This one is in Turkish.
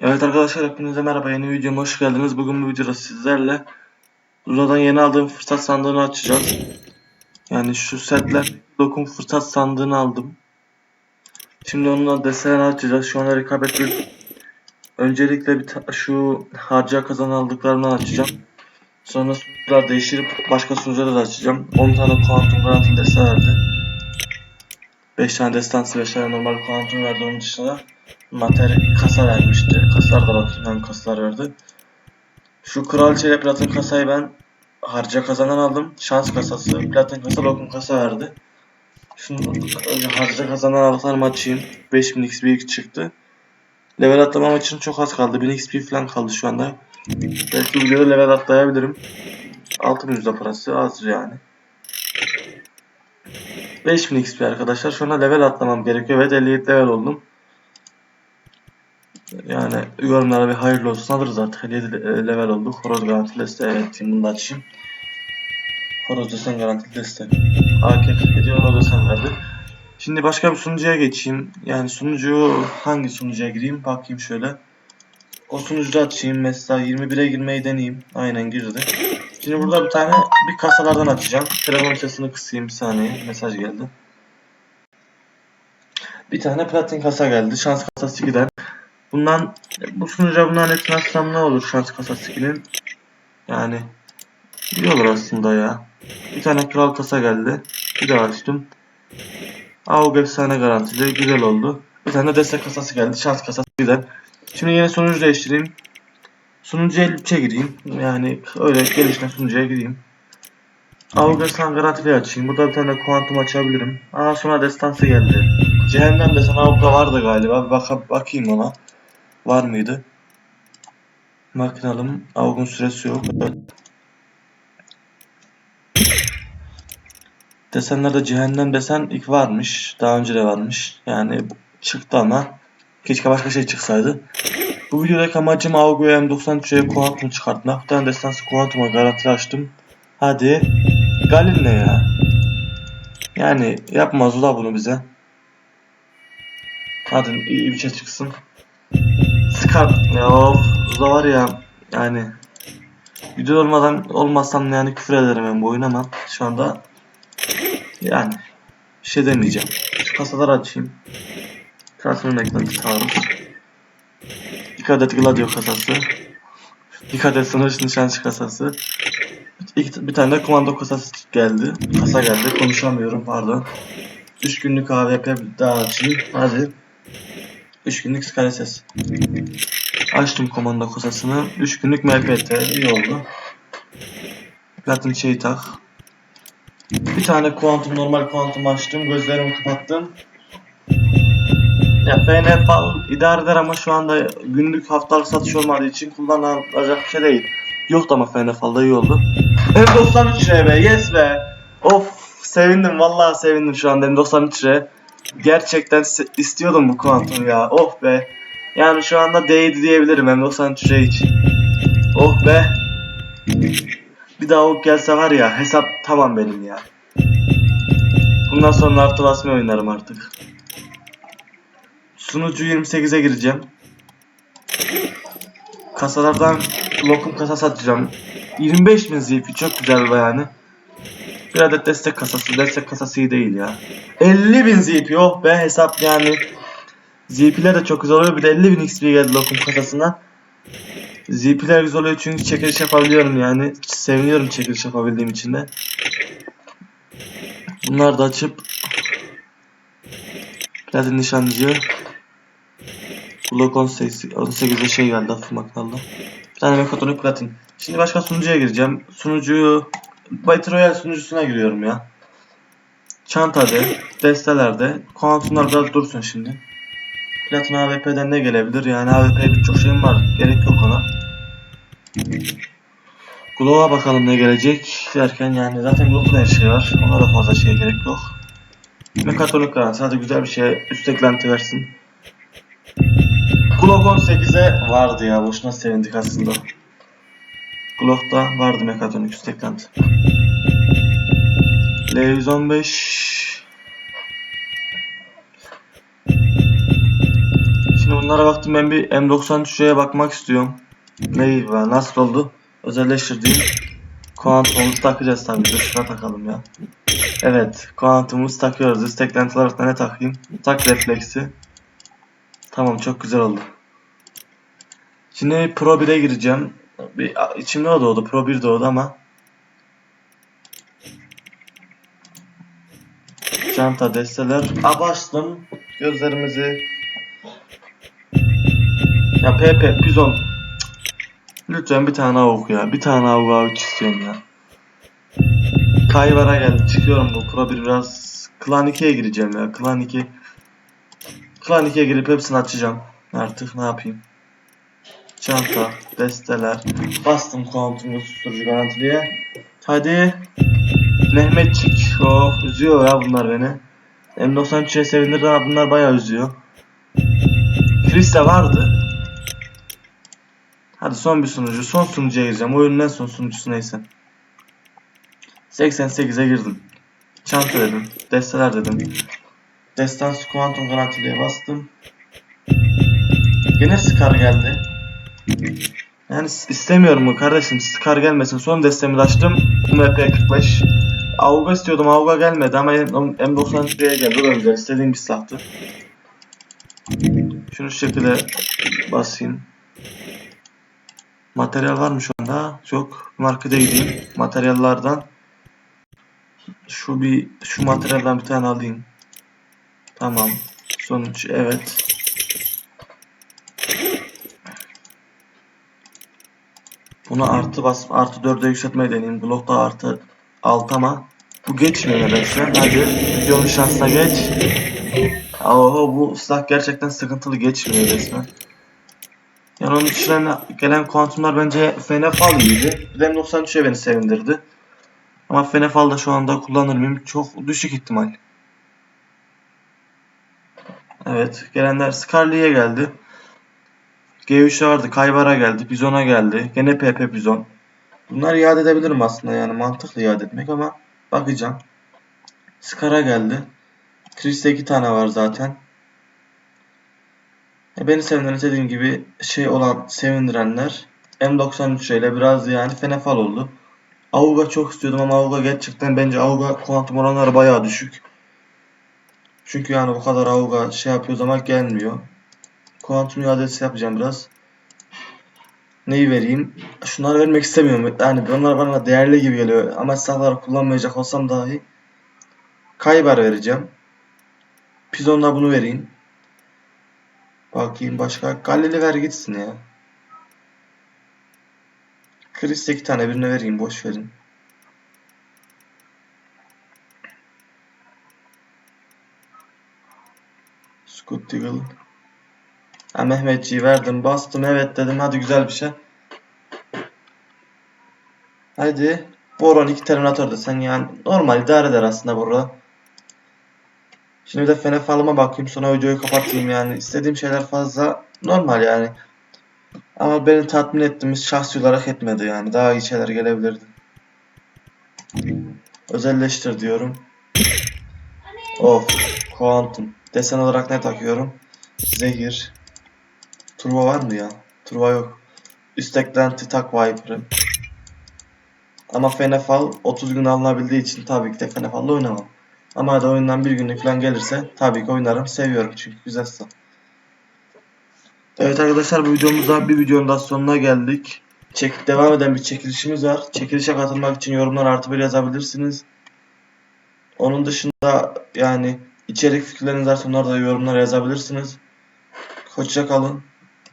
Evet arkadaşlar hepinize merhaba yeni videoma hoş geldiniz. Bugün bu videoda sizlerle Zula'dan yeni aldığım fırsat sandığını açacağız. Yani şu setler lokum fırsat sandığını aldım. Şimdi onunla desen açacağız. Şu anda rekabet öncelikle bir şu harca kazan aldıklarımdan açacağım. Sonra sunucular değiştirip başka sunucuları da açacağım. 10 tane kuantum garanti desen verdi. 5 tane destansı 5 tane normal kuantum verdi onun dışında materyal kasa vermişti. Kasalar da bakayım hangi kasalar verdi. Şu kraliçe ile platin kasayı ben harca kazanan aldım. Şans kasası, platin kasa, lokum kasa verdi. Şunu harca kazanan aldıklarımı açayım. 5000 XP çıktı. Level atlamam için çok az kaldı. 1000 XP falan kaldı şu anda. Belki bu videoda level atlayabilirim. 6000 yüzde parası az yani. 5000 XP arkadaşlar. Şu anda level atlamam gerekiyor. Evet 57 level oldum. Yani yorumlara bir hayırlı olsun alırız artık. 57 level olduk. Horoz garantili deste. Evet bunu da açayım. Horoz desen garantili deste. AK-47 Horoz desen verdi. Şimdi başka bir sunucuya geçeyim. Yani sunucu hangi sunucuya gireyim? Bakayım şöyle. O sunucuda açayım. Mesela 21'e girmeyi deneyeyim. Aynen girdi. Şimdi burada bir tane bir kasalardan açacağım. Telefon sesini kısayım bir saniye. Mesaj geldi. Bir tane platin kasa geldi. Şans kasası giden. Bundan bu sunucuya hepsini açsam ne olur şans kasası skill'in? Yani iyi olur aslında ya. Bir tane kral kasa geldi. Bir daha açtım. AUG efsane garantili. Güzel oldu. Bir tane de destek kasası geldi. Şans kasası güzel. Şimdi yine sunucu değiştireyim. Sunucu 53'e gireyim. Yani öyle gelişme sunucuya gireyim. Efsane garantili açayım. Burada bir tane kuantum açabilirim. Aa sonra destansı geldi. Cehennem desen AUG'da vardı galiba. Bir baka, bakayım ona. Var mıydı? Bakalım. Avgun süresi yok. Desenlerde cehennem desen ilk varmış. Daha önce de varmış. Yani çıktı ama keşke başka şey çıksaydı. Bu videodaki amacım Augu M93'e kuantum çıkartmak. Bir tane destansı kuantuma garanti açtım. Hadi. Galil ne ya? Yani yapmaz ula bunu bize. Hadi iyi bir şey çıksın. Sıkar. Ya of. Zula var ya. Yani. Video olmadan olmazsam yani küfür ederim ben bu oyuna ama şu anda yani bir şey demeyeceğim. Şu kasaları açayım. Transfer eklenti taarruz. Bir adet Gladio kasası. Bir adet sınır nişancı kasası. İki, bir tane de komando kasası geldi. Kasa geldi. Konuşamıyorum pardon. 3 günlük AWP daha açayım. Hadi. 3 günlük Sky ses. Açtım komando kasasını. 3 günlük MPT. iyi oldu. Platin şeyi tak. Bir tane kuantum normal kuantum açtım. Gözlerimi kapattım. Ya FN fal idare eder ama şu anda günlük haftalık satış olmadığı için kullanılacak bir şey değil. Yok ama FN falda iyi oldu. M93 R be yes be. Of sevindim vallahi sevindim şu anda M93 R. Gerçekten istiyordum bu kuantum ya. Oh be. Yani şu anda değdi diyebilirim M93 R için. Oh be. Bir daha o gelse var ya hesap tamam benim ya. Bundan sonra artı basmayı oynarım artık. Sunucu 28'e gireceğim. Kasalardan lokum kasa satacağım. 25 bin ZP çok güzel bu yani. Bir adet destek kasası. Destek kasası iyi değil ya. 50 bin ZP oh be hesap yani. ZP'ler de çok güzel oluyor. Bir de 50 bin XP geldi lokum kasasına. ZP'ler güzel oluyor çünkü çekiliş yapabiliyorum yani. Seviniyorum çekiliş yapabildiğim için de. Bunları da açıp Platin nişancı Glock 18, 18'de şey geldi hafif makinalı. Bir tane mekatronik platin. Şimdi başka sunucuya gireceğim. Sunucuyu Battle Royale sunucusuna giriyorum ya. Çantada, destelerde. Kuantumlar biraz dursun şimdi. Platin AWP'den ne gelebilir? Yani AWP birçok şeyim var. Gerek yok ona. Glow'a bakalım ne gelecek derken yani zaten Glow'da her şey var. Ona da fazla şeye gerek yok. Mekatronik garanti. Hadi güzel bir şey üst eklenti versin. Glock 18'e vardı ya. Boşuna sevindik aslında. Glock'ta vardı mekatronik üst eklenti. L115 Şimdi Bunlara baktım ben bir M93'e bakmak istiyorum. Ney var nasıl oldu? Özelleştirdiğim kuantumumuzu takacağız tabii. Dur şuna takalım ya. Evet kuantumumuzu takıyoruz. İsteklenti olarak da ne takayım? Tak refleksi. Tamam çok güzel oldu. Şimdi Pro 1'e gireceğim. Bir, içimde o doğdu. Pro 1 doğdu ama. Çanta desteler. A bastım. Gözlerimizi. Ya PP Pizon. Lütfen bir tane avuk ya. Bir tane avuk avuk istiyorum ya. Kayvara geldi. Çıkıyorum bu Pro 1 biraz. Klan 2'ye gireceğim ya. Klan 2. Klan 2'ye girip hepsini açacağım. Artık ne yapayım. Çanta, desteler. Bastım kuantumlu susturucu garantiliye. Hadi. Mehmetçik. Oh üzüyor ya bunlar beni. M93'e sevindirdi ama bunlar bayağı üzüyor. Chris de vardı. Hadi son bir sunucu. Son sunucuya gireceğim. Oyunun en son sunucusu neyse. 88'e girdim. Çanta dedim. Desteler dedim. Destans kuantum garantiliye bastım. Yine Scar geldi. Yani istemiyorum bu kardeşim. Scar gelmesin. Son destemi de açtım. MP45. Auga istiyordum. Auga gelmedi ama M93'e geldi. O da güzel. İstediğim bir silahtı. Şunu şu şekilde basayım. Materyal var mı şu anda? Yok. Markete gideyim. Materyallardan şu bir şu materyalden bir tane alayım. Tamam. Sonuç evet. Bunu artı bas artı 4'e yükseltmeyi deneyeyim. Blokta artı 6 ama bu geçmiyor nedense. Hadi videonun şansına geç. Oho bu silah gerçekten sıkıntılı geçmiyor resmen. Yani onun içinden gelen kuantumlar bence Fenefal iyiydi. Bir de M93'e beni sevindirdi. Ama Fenefal da şu anda kullanır mıyım? Çok düşük ihtimal. Evet. Gelenler Scarlet'e geldi. G3 vardı. Kayvar'a geldi. Bizon'a geldi. Gene PP Bizon. Bunları iade edebilirim aslında yani. Mantıklı iade etmek ama bakacağım. Scar'a geldi. Chris'te iki tane var zaten. E, Beni sevindiren dediğim gibi şey olan sevindirenler M93 ile biraz yani Fenefal oldu. Auga çok istiyordum ama Auga gerçekten bence Auga kuantum oranları bayağı düşük. Çünkü yani bu kadar Auga şey yapıyoruz ama gelmiyor. Kuantum iadesi yapacağım biraz. Neyi vereyim? Şunları vermek istemiyorum. Yani bunlar bana değerli gibi geliyor. Ama silahları kullanmayacak olsam dahi Kaybar vereceğim. Pizon'da bunu vereyim. Bakayım başka. Galil'i ver gitsin ya. Chris'te iki tane birine vereyim. Boş verin. Scoot Deagle. Ha, Mehmetçiyi verdim. Bastım. Evet dedim. Hadi güzel bir şey. Hadi. Boron iki Terminator desen yani normal idare eder aslında burada. Şimdi bir de Fenefal'ıma bakayım sonra videoyu kapatayım yani. istediğim şeyler fazla normal yani. Ama beni tatmin ettiğimiz şahsi olarak etmedi yani. Daha iyi şeyler gelebilirdi. Özelleştir diyorum. Of. Quantum. Desen olarak ne takıyorum? Zehir. Turbo var mı ya? Turbo yok. Üst eklenti tak Viper'ı. Ama Fenefal 30 gün alınabildiği için tabii ki de Fenefal'la oynamam. Ama hadi oyundan bir günlük falan gelirse tabii ki oynarım. Seviyorum çünkü güzel silah. Evet arkadaşlar bu videomuzda bir videonun daha sonuna geldik. Çek, devam eden bir çekilişimiz var. Çekilişe katılmak için yorumlar artı bir yazabilirsiniz. Onun dışında yani içerik fikirleriniz varsa onları da yorumlara yazabilirsiniz. Hoşça kalın.